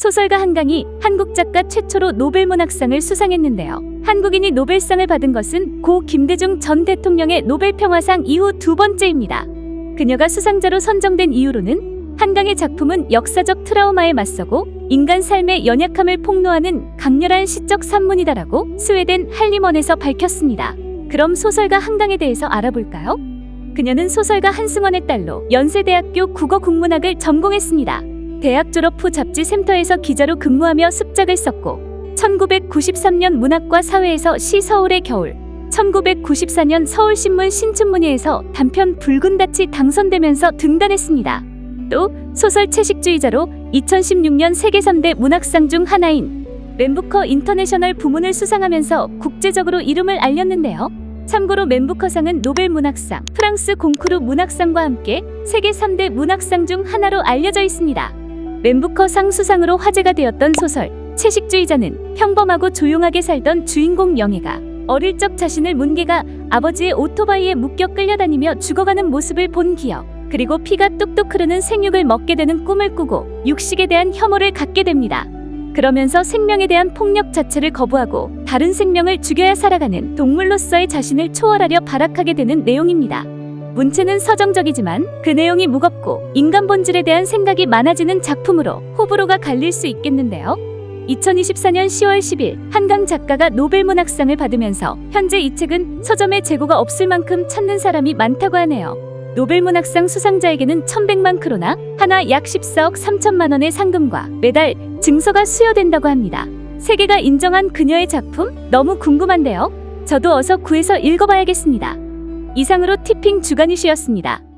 소설가 한강이 한국 작가 최초로 노벨문학상을 수상했는데요. 한국인이 노벨상을 받은 것은 고 김대중 전 대통령의 노벨평화상 이후 두 번째입니다. 그녀가 수상자로 선정된 이유로는 한강의 작품은 역사적 트라우마에 맞서고 인간 삶의 연약함을 폭로하는 강렬한 시적 산문이다라고 스웨덴 할리먼에서 밝혔습니다. 그럼 소설가 한강에 대해서 알아볼까요? 그녀는 소설가 한승원의 딸로 연세대학교 국어국문학을 전공했습니다. 대학 졸업 후 잡지 샘터에서 기자로 근무하며 습작을 썼고 1993년 문학과 사회에서 시 서울의 겨울 1994년 서울신문 신춘문예에서 단편 붉은 닻이 당선되면서 등단했습니다. 또 소설 채식주의자로 2016년 세계 3대 문학상 중 하나인 맨부커 인터내셔널 부문을 수상하면서 국제적으로 이름을 알렸는데요. 참고로 맨부커상은 노벨 문학상, 프랑스 공쿠르 문학상과 함께 세계 3대 문학상 중 하나로 알려져 있습니다. 맨부커 상 수상으로 화제가 되었던 소설 채식주의자는 평범하고 조용하게 살던 주인공 영애가 어릴 적 자신을 문개가 아버지의 오토바이에 묶여 끌려다니며 죽어가는 모습을 본 기억 그리고 피가 뚝뚝 흐르는 생육을 먹게 되는 꿈을 꾸고 육식에 대한 혐오를 갖게 됩니다. 그러면서 생명에 대한 폭력 자체를 거부하고 다른 생명을 죽여야 살아가는 동물로서의 자신을 초월하려 발악하게 되는 내용입니다. 문체는 서정적이지만 그 내용이 무겁고 인간 본질에 대한 생각이 많아지는 작품으로 호불호가 갈릴 수 있겠는데요. 2024년 10월 10일 한강 작가가 노벨문학상을 받으면서 현재 이 책은 서점에 재고가 없을 만큼 찾는 사람이 많다고 하네요. 노벨문학상 수상자에게는 1100만 크로나, 하나 약 14억 3천만 원의 상금과 매달 증서가 수여된다고 합니다. 세계가 인정한 그녀의 작품 너무 궁금한데요. 저도 어서 구해서 읽어봐야겠습니다. 이상으로 티핑 주간이시였습니다.